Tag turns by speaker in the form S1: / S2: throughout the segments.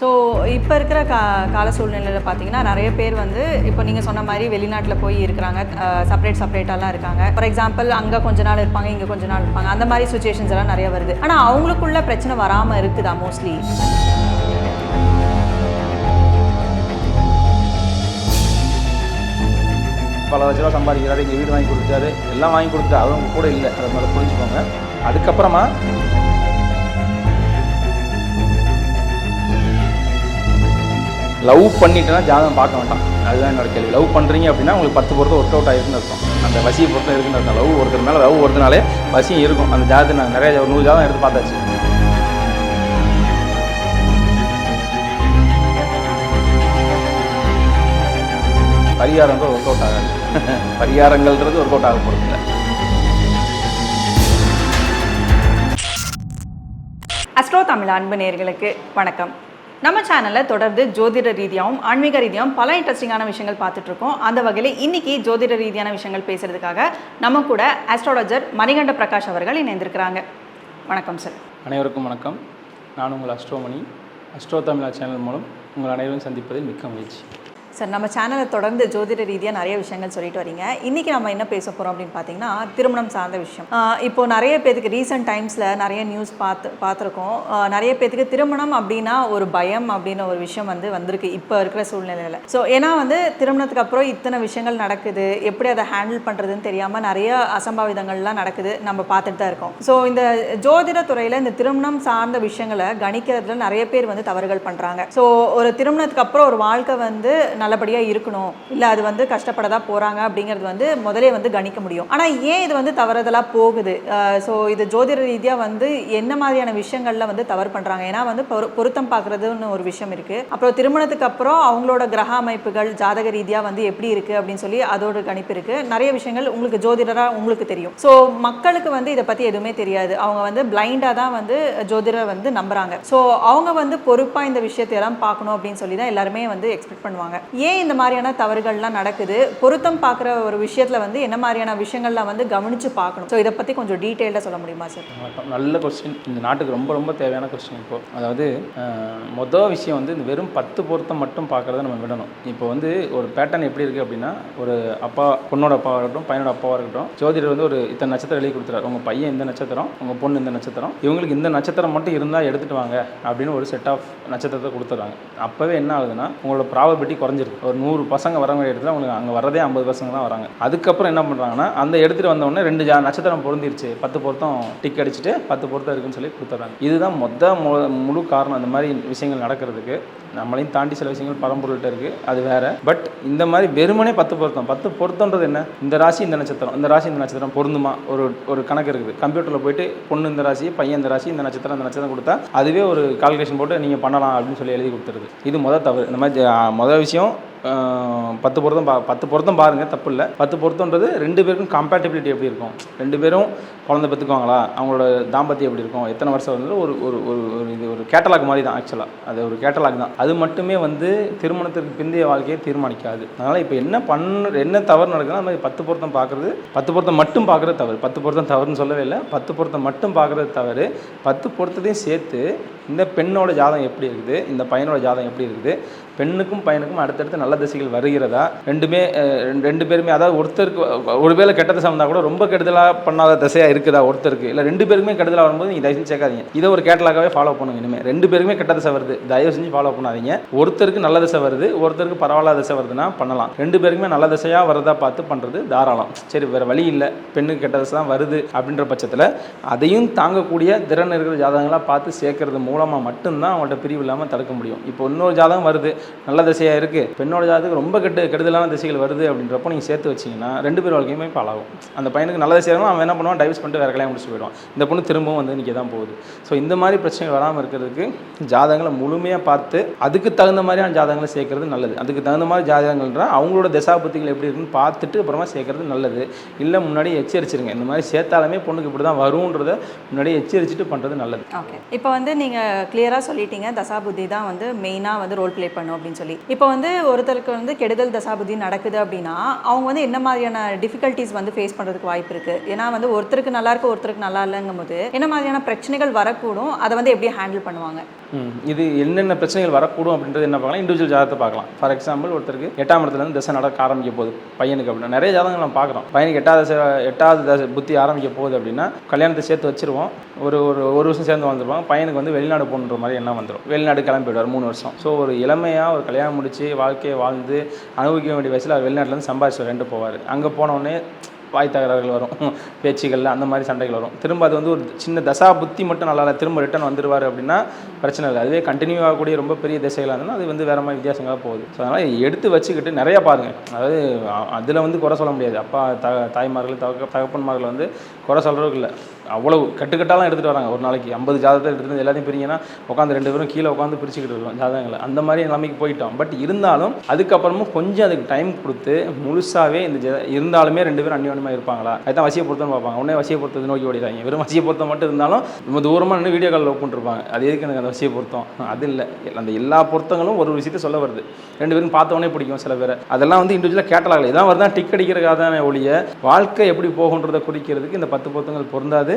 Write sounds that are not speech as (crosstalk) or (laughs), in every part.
S1: So இப்போ இருக்கிற கா கால சூழ்நிலையில் பார்த்தீங்கன்னா நிறைய பேர் வந்து இப்போ நீங்கள் சொன்ன மாதிரி வெளிநாட்டில் போய் இருக்கிறாங்க செப்பரேட் செப்பரேட்டாலாம் இருக்காங்க. ஃபார் எக்ஸாம்பிள் அங்கே கொஞ்ச நாள் இருப்பாங்க இங்கே கொஞ்ச நாள் இருப்பாங்க. அந்த மாதிரி சுச்சுவேஷன்ஸ் எல்லாம் நிறைய வருது. ஆனால் அவங்களுக்குள்ள பிரச்சனை வராமல் இருக்குதா மோஸ்ட்லி
S2: பல லட்ச ரூபா சம்பாதிக்கிறாரு இங்கே வீடு வாங்கி கொடுத்தாரு எல்லாம் வாங்கி கொடுத்தாரு அவங்க கூட இல்லை. அதை முதல்ல புரிஞ்சுக்கோங்க. அதுக்கப்புறமா லவ் பண்ணிட்டேன்னா ஜாதகம் பார்க்க வேண்டாம். அதுதான் என்னோட கேள்வி. லவ் பண்ணுறீங்க அப்படின்னா உங்களுக்கு பத்து பொறுத்த ஒர்க் அவுட் ஆகிருக்குன்னு அர்த்தம். அந்த வசியை பொறுத்து இருக்குன்னு அர்த்தம். லவ் ஒருத்தர் மேலே லவ் ஒருத்தனாலே வசியும் இருக்கும். அந்த ஜாதகத்தை நான் நிறைய ஒரு நூறு ஜாதகம் எடுத்து பார்த்தாச்சு. பரிகாரங்கள் ஒர்க் அவுட் ஆகாது. (laughs) பரிகாரங்கள்ன்றது ஒர்க் அவுட் ஆக போகிறது இல்லை
S1: அஸ்ட்ரோ தமிழ் அன்பு நேர்களுக்கு வணக்கம். நம்ம சேனலில் தொடர்ந்து ஜோதிட ரீதியாகவும் ஆன்மீக ரீதியாகவும் பல இன்ட்ரெஸ்டிங்கான விஷயங்கள் பார்த்துட்டு இருக்கோம் அந்த வகையில் இன்னைக்கு ஜோதிட ரீதியான விஷயங்கள் பேசுறதுக்காக நம்ம கூட ஆஸ்ட்ராலஜர் மணிகண்ட பிரகாஷ் அவர்கள் இணைந்திருக்கிறாங்க. வணக்கம் சார்
S2: அனைவருக்கும் வணக்கம். நான் உங்கள் அஸ்ட்ரோமணி. அஸ்ட்ரோ தமிழா சேனல் மூலம் உங்கள் அனைவரும் சந்திப்பதில் மிக்க மகிழ்ச்சி.
S1: சார் நம்ம சேனலை தொடர்ந்து ஜோதிட ரீதியாக நிறைய விஷயங்கள் சொல்லிட்டு வரீங்க. இன்னைக்கு நம்ம என்ன பேச போகிறோம் அப்படின்னு பார்த்தீங்கன்னா திருமணம் சார்ந்த விஷயம். இப்போ நிறைய பேத்துக்கு ரீசெண்ட் டைம்ஸில் நிறைய நியூஸ் பார்த்து பார்த்துருக்கோம் நிறைய பேத்துக்கு திருமணம் அப்படின்னா ஒரு பயம் அப்படின்னு ஒரு விஷயம் வந்து வந்திருக்கு இப்போ இருக்கிற சூழ்நிலையில். ஸோ ஏன்னா வந்து திருமணத்துக்கு அப்புறம் இத்தனை விஷயங்கள் நடக்குது. எப்படி அதை ஹேண்டில் பண்ணுறதுன்னு தெரியாமல் நிறைய அசம்பாவிதங்கள்லாம் நடக்குது நம்ம பார்த்துட்டு தான் இருக்கோம். ஸோ இந்த ஜோதிட துறையில் இந்த திருமணம் சார்ந்த விஷயங்களை கணிக்கிறதுல நிறைய பேர் வந்து தவறுகள் பண்ணுறாங்க ஸோ ஒரு திருமணத்துக்கு அப்புறம் ஒரு வாழ்க்கை வந்து நல்லபடியாக இருக்கணும். இல்லை அது வந்து கஷ்டப்பட தான் போகிறாங்க அப்படிங்கிறது வந்து முதலே வந்து கணிக்க முடியும். ஆனால் ஏன் இது வந்து தவறுதலாக போகுது? ஸோ இது ஜோதிட ரீதியாக வந்து என்ன மாதிரியான விஷயங்களில் வந்து தவறு பண்ணுறாங்க ஏன்னா வந்து பொரு- பொருத்தம் பார்க்குறதுன்னு ஒரு விஷயம் இருக்குது அப்புறம் திருமணத்துக்கு அப்புறம் அவங்களோட கிரக அமைப்புகள் ஜாதக ரீதியாக வந்து எப்படி இருக்குது அப்படின்னு சொல்லி அதோட கணிப்பு இருக்குது நிறைய விஷயங்கள் உங்களுக்கு ஜோதிடராக உங்களுக்கு தெரியும். ஸோ மக்களுக்கு வந்து இதை பற்றி எதுவுமே தெரியாது. அவங்க வந்து பிளைண்டாக தான் வந்து ஜோதிடர் வந்து நம்புகிறாங்க ஸோ அவங்க வந்து பொறுப்பாக இந்த விஷயத்தை எல்லாம் பார்க்கணும் அப்படின்னு சொல்லி தான் எல்லாருமே வந்து எக்ஸ்பெக்ட் பண்ணுவாங்க. ஏன் இந்த மாதிரியான தவறுகள்லாம் நடக்குது? பொருத்தம் பார்க்குற ஒரு விஷயத்தில் வந்து என்ன மாதிரியான விஷயங்கள்லாம் வந்து கவனித்து பார்க்கணும். ஸோ இதை பற்றி கொஞ்சம் டீட்டெயிலாக சொல்ல முடியுமா சார்
S2: வணக்கம் நல்ல கொஸ்டின் இந்த நாட்டுக்கு ரொம்ப ரொம்ப தேவையான கொஸ்டின் இப்போ. அதாவது மொதல் விஷயம் வந்து இந்த வெறும் பத்து பொருத்தம் மட்டும் பார்க்குறத நம்ம விடணும். இப்போ வந்து ஒரு பேட்டர்ன் எப்படி இருக்குது அப்படின்னா ஒரு அப்பா பொண்ணோட அப்பாவாக இருக்கட்டும் பையனோட அப்பாவாக இருக்கட்டும் ஜோதிடர் வந்து ஒரு இத்தனை நட்சத்திரம் எழுதி கொடுத்துறாரு உங்கள் பையன் இந்த நட்சத்திரம் உங்கள் பொண்ணு இந்த நட்சத்திரம் இவங்களுக்கு இந்த நட்சத்திரம் மட்டும் இருந்தால் எடுத்துகிட்டு வாங்க அப்படின்னு ஒரு செட் ஆஃப் நட்சத்திரத்தை கொடுத்துட்றாங்க. அப்போவே என்ன ஆகுதுன்னா உங்களோட ப்ராபபிலிட்டி குறைஞ்சிருக்கு ஒரு நூறு பசங்க வரவங்க இடத்துல அவங்களுக்கு அங்கே வரதே ஐம்பது பசங்க தான் வராங்க. அதுக்கப்புறம் என்ன பண்ணுறாங்கன்னா அந்த எடுத்துகிட்டு வந்தவொடனே ரெண்டு ஜா நட்சத்திரம் பொருந்திருச்சு. பத்து பொருத்தம் டிக் அடிச்சுட்டு பத்து பொருத்தம் இருக்குன்னு சொல்லி கொடுத்துட்றாங்க. இதுதான் மொத்த முழு காரணம் இந்த மாதிரி விஷயங்கள் நடக்கிறதுக்கு. நம்மளையும் தாண்டி சில விஷயங்கள் பரம்பொருள்கிட்ட இருக்குது அது வேற. பட் இந்த மாதிரி வெறுமனே பத்து பொருத்தம். பத்து பொருத்தம்ன்றது என்ன? இந்த ராசி இந்த நட்சத்திரம். இந்த ராசி இந்த நட்சத்திரம் பொருந்துமா? ஒரு ஒரு கணக்கு இருக்குது. கம்ப்யூட்டரில் போயிட்டு பொண்ணு இந்த ராசி பையன் இந்த ராசி இந்த நட்சத்திரம் இந்த நட்சத்திரம் கொடுத்தா அதுவே ஒரு கால்குலேஷன் போட்டு நீங்கள் பண்ணலாம் அப்படின்னு சொல்லி எழுதி கொடுத்துருது. இது மொதல் தவறு. இந்த மாதிரி மொதல் விஷயம் ஆஹ், பத்து பொருத்தம் பா பத்து பொருத்தம் பாருங்கள் தப்பு இல்லை பத்து பொருத்தம்ன்றது ரெண்டு பேருக்கும் கம்பேட்டபிலிட்டி எப்படி இருக்கும்? ரெண்டு பேரும் குழந்தை பெற்றுக்குவாங்களா? அவங்களோட தாம்பத்தியம் எப்படி இருக்கும்? எத்தனை வருஷம் வந்து ஒரு ஒரு ஒரு ஒரு இது ஒரு கேட்டலாக் மாதிரி தான் ஆக்சுவலாக அது ஒரு கேட்டலாக் தான். அது மட்டுமே வந்து திருமணத்திற்கு பிந்தைய வாழ்க்கையை தீர்மானிக்காது. அதனால் இப்போ என்ன பண்ண என்ன தவறு நடக்குதுன்னா அந்த மாதிரி பத்து பொருத்தம் பார்க்குறது பத்து பொருத்தம் மட்டும் பார்க்குறது தவறு. பத்து பொருத்தம் தவறுன்னு சொல்லவே இல்லை. பத்து பொருத்தம் மட்டும் பார்க்குறது தவறு. பத்து பொருத்தத்தையும் சேர்த்து இந்த பெண்ணோட ஜாதகம் எப்படி இருக்குது? இந்த பையனோட ஜாதகம் எப்படி இருக்குது? பெண்ணுக்கும் பையனுக்கும் அடுத்தடுத்து நல்ல நல்ல திசைகள் வருகிறதா? ரெண்டுமே ரெண்டு- ரெண்டு பேருமே அதாவது ஒருத்தருக்கு ஒருவேளை கெட்ட திசை வந்தால் கூட ரொம்ப கெடுதலாக பண்ணாத திசையாக இருக்குதா ஒருத்தருக்கு? இல்லை ரெண்டு பேருக்குமே கெடுதலாக வரும்போது நீங்கள் தயவு சேர்க்காதீங்க. இதை ஒரு கேட்டலாகவே ஃபாலோ பண்ணுங்க இனிமேல் ரெண்டு பேருமே கெட்ட திசை வருது. தயவு செஞ்சு ஃபாலோ பண்ணாதீங்க. ஒருத்தருக்கு நல்ல திசை வருது ஒருத்தருக்கு பரவாயில்ல திசை வருதுன்னா பண்ணலாம். ரெண்டு பேருக்குமே நல்ல திசையாக வரதா பார்த்து பண்ணுறது தாராளம். சரி வேறு வழி இல்லை. பெண்ணுக்கு கெட்ட திசை தான் வருது அப்படின்ற பட்சத்தில் அதையும் தாங்கக்கூடிய திறன் இருக்கிற ஜாதகங்களாக பார்த்து சேர்க்கறது மூலமாக மட்டும்தான் அவங்கள்ட்ட பிரிவு இல்லாமல் தடுக்க முடியும். இப்போ இன்னொரு ஜாதகம் வருது நல்ல திசையாக இருக்குது பெண்ணோட ஜாதகம் ரொம்ப கெட்டு கெடுதலான திசைகள் வருது அப்படின்றப்போ நீங்கள் சேர்த்து வச்சீங்கன்னா ரெண்டு பேர் வாழ்க்கையுமே பழகும் அந்த பையனுக்கு நல்லதை திசையாக அவன் என்ன பண்ணுவான்? டைவர்ஸ் பண்ணிட்டு வேறு கல்யாணம் முடிச்சு போயிடுவான். இந்த பொண்ணு திரும்பவும் வந்து நிற்க தான் போகுது. ஸோ இந்த மாதிரி பிரச்சனைகள் வராமல் இருக்கிறதுக்கு ஜாதகங்களை முழுமையாக பார்த்து அதுக்கு தகுந்த மாதிரியான ஜாதகங்களை சேர்க்கறது நல்லது. அதுக்கு தகுந்த மாதிரி ஜாதகங்கள்ன்ற அவங்களோட தசாபத்திகள் எப்படி இருக்குன்னு பார்த்துட்டு அப்புறமா சேர்க்கறது நல்லது. இல்லை முன்னாடி எச்சரிச்சிருங்க. இந்த மாதிரி சேர்த்தாலுமே பொண்ணுக்கு இப்படி தான் வரும்ன்றதை முன்னாடி எச்சரிச்சுட்டு பண்ணுறது நல்லது.
S1: ஓகே இப்போ வந்து நீங்கள் கிளியராக சொல்லிட்டீங்க. தசாபுத்தி தான் வந்து மெயினாக வந்து ரோல் ப்ளே பண்ணும் அப்படின்னு சொல்லி. இப்போ வந்து ஒருத்தர் ஒருத்தருக்கு வந்து கெடுதல் தசாபதி நடக்குது அப்படின்னா அவங்க வந்து என்ன மாதிரியான டிஃபிகல்ட்டிஸ் வந்து ஃபேஸ் பண்ணுறதுக்கு வாய்ப்பு இருக்குது ஏன்னா வந்து ஒருத்தருக்கு நல்லா இருக்கு ஒருத்தருக்கு நல்லா இல்லைங்கும் போது என்ன மாதிரியான பிரச்சனைகள் வரக்கூடும்? அதை வந்து எப்படி ஹேண்டில் பண்ணுவாங்க?
S2: இது என்னென்ன பிரச்சனைகள் வரக்கூடும் அப்படின்றது என்ன பார்க்கலாம்? இண்டிவிஜுவல் ஜாதகத்தை பார்க்கலாம். ஃபார் எக்ஸாம்பிள் ஒருத்தருக்கு எட்டாம் இடத்துல இருந்து நடக்க ஆரம்பிக்க போகுது பையனுக்கு அப்படின்னா. நிறைய ஜாதகங்கள் நம்ம பார்க்குறோம். பையனுக்கு எட்டாவது தசை எட்டாவது தசை புத்தி ஆரம்பிக்க போகுது அப்படின்னா கல்யாணத்தை சேர்த்து வச்சிருவோம். ஒரு ஒரு ஒரு வருஷம் சேர்ந்து வந்துருவாங்க பையனுக்கு வந்து வெளிநாடு போகணுன்ற மாதிரி என்ன வந்துடும் வெளிநாடு கிளம்பி போயிடுவார் மூணு வருஷம். ஸோ ஒரு இளமையாக ஒரு கல்யாணம் முடிச்சு வாழ்க்கையை வாழ்ந்து அனுபவிக்க வேண்டிய வயசில் அவர் வெளிநாட்டிலேருந்து சம்பாதிச்சு ரெண்டு போவார். அங்கே போனோடனே வாய் தகராறுகள் வரும் (laughs) பேச்சுகளில் அந்த மாதிரி சண்டைகள் வரும். திரும்ப அது வந்து ஒரு சின்ன தசா புத்தி மட்டும் நல்லா இல்லை திரும்ப ரிட்டர்ன் வந்துடுவார் அப்படின்னா பிரச்சனை இல்லை. அதுவே கண்டினியூ ஆகக்கூடிய ரொம்ப பெரிய திசைகளாக இருந்தால் அது வந்து வேறு மாதிரி வித்தியாசங்களாக போகுது. ஸோ அதனால் எடுத்து வச்சுக்கிட்டு நிறையா பாருங்கள் அதாவது அதில் வந்து குறை சொல்ல முடியாது. அப்பா த தாய்மார்கள் தக தகப்பன்மார்கள் வந்து குறை சொல்கிறதுக்கு இல்லை. அவ்வளவு கட்டுக்கட்டாலாம் எடுத்துகிட்டு வராங்க. ஒரு நாளைக்கு ஐம்பது ஜாதகத்தை எடுத்துகிட்டு எல்லாத்தையும் பிரிங்கன்னா உட்காந்து ரெண்டு பேரும் கீழே உட்காந்து பிரிச்சுக்கிட்டு இருக்கோம் ஜாதகங்களை. அந்த மாதிரி நிலைமைக்கு போயிட்டோம். பட் இருந்தாலும் அதுக்கப்புறமும் கொஞ்சம் அதுக்கு டைம் கொடுத்து முழுசாகவே இந்த இருந்தாலுமே ரெண்டு பேரும் அந்யோன்யமாக இருப்பாங்களா? அதுதான் வசிய பொருத்தம் பார்ப்பாங்க. உடனே வசிய பொருத்தத்தை நோக்கி ஓடிடுறாங்க வெறும் வசிய பொருத்தம் மட்டும் இருந்தாலும் ரொம்ப தூரமாக நின்று வீடியோ காலில் லவ் பண்ணிருப்பாங்க. அது எதுக்கு எனக்கு அந்த வசிய பொருத்தம்? அது இல்லை. அந்த எல்லா பொருத்தங்களும் ஒரு விஷயத்தை சொல்ல வருது. ரெண்டு பேரும் பார்த்தவொடனே பிடிக்கும் சில பேர். அதெல்லாம் வந்து இண்டிவிஜுவலாக கேட்டலாகல. இதான் வருதான் டிக் அடிக்கிறதுக்காக தானே ஒழிய வாழ்க்கை எப்படி போகுன்றதை குறிக்கிறதுக்கு இந்த பத்து பொருத்தங்கள் பொருந்தாது.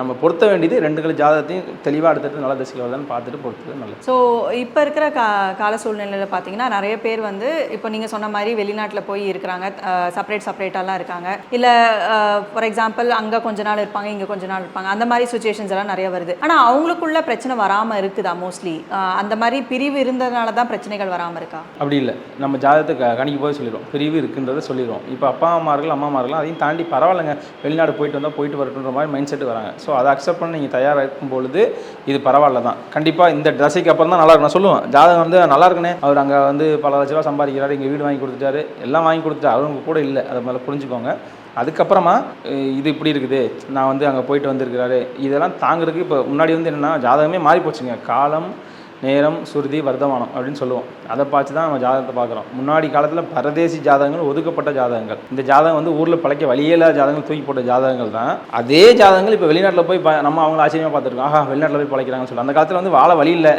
S2: நம்ம பொருத்த வேண்டியது ரெண்டு ஜாதகத்தையும் தெளிவாக அடுத்தடுத்து நல்ல திசையில் வருதான்னு பார்த்துட்டு பொறுத்தது நல்லது.
S1: ஸோ இப்போ இருக்கிற கா கால சூழ்நிலையில் பார்த்தீங்கன்னா நிறைய பேர் வந்து இப்போ நீங்கள் சொன்ன மாதிரி வெளிநாட்டில் போய் இருக்கிறாங்க செப்பரேட் செப்பரேட்டாலாம் இருக்காங்க. இல்லை ஃபார் எக்ஸாம்பிள் அங்கே கொஞ்ச நாள் இருப்பாங்க இங்கே கொஞ்ச நாள் இருப்பாங்க அந்த மாதிரி சுச்சுவேஷன்ஸ் எல்லாம் நிறைய வருது. ஆனால் அவங்களுக்குள்ள பிரச்சனை வராமல் இருக்குதா மோஸ்ட்லி அந்த மாதிரி பிரிவு இருந்ததுனால தான் பிரச்சனைகள் வராமல் இருக்கா?
S2: அப்படி இல்லை. நம்ம ஜாதகத்தை க- கணிக்கும் போது சொல்லிடுவோம் பிரிவு இருக்குன்றதை சொல்லிடுவோம் இப்போ அப்பா அம்மார்கள் அம்மாமார்கள் அதையும் தாண்டி பரவாயில்லைங்க. வெளிநாடு போயிட்டு வந்தால் போயிட்டு வரட்டுன்ற மாதிரி மைண்ட் செட் வராங்க. ஸோ அதை அக்செப்ட் பண்ண நீங்கள் தயாராக இருக்கும் பொழுது இது பரவாயில்ல தான். கண்டிப்பாக இந்த ட்ரெஸ்ஸுக்கு அப்புறம் தான் நல்லா இருக்கும் நான் சொல்லுவேன் ஜாதகம் வந்து நல்லா இருக்குனே. அவர் அங்கே வந்து பல லட்ச ரூபா சம்பாதிக்கிறாரு இங்கே வீடு வாங்கி கொடுத்துட்டாரு எல்லாம் வாங்கி கொடுத்துட்டாரு. அவருங்க கூட இல்லை. அதை மேலே புரிஞ்சுக்கோங்க. அதுக்கப்புறமா இது இப்படி இருக்குது. நான் வந்து அங்கே போயிட்டு வந்திருக்கிறாரு. இதெல்லாம் தாங்கிறதுக்கு இப்போ முன்னாடி வந்து என்னென்னா ஜாதகமே மாறி போச்சுங்க காலம் நேரம் சுருதி வர்த்தமானம் அப்படின்னு சொல்லுவோம். அதை பார்த்து தான் நம்ம ஜாதகத்தை பார்க்குறோம். முன்னாடி காலத்தில் பரதேசி ஜாதகங்கள் ஒதுக்கப்பட்ட ஜாதகங்கள். இந்த ஜாதகம் வந்து ஊரில் பழைக்க வழியே இல்லாத ஜாதகங்கள் தூக்கி போட்ட ஜாதகங்கள் தான். அதே ஜாதகங்கள் இப்போ வெளிநாட்டில் போய் நம்ம அவங்கள ஆச்சரியமாக பார்த்துருக்கோம். ஆஹா வெளிநாட்டில் போய் பழைக்கிறாங்கன்னு சொல்லி அந்த காலத்தில் வந்து வாழ வழி இல்லை.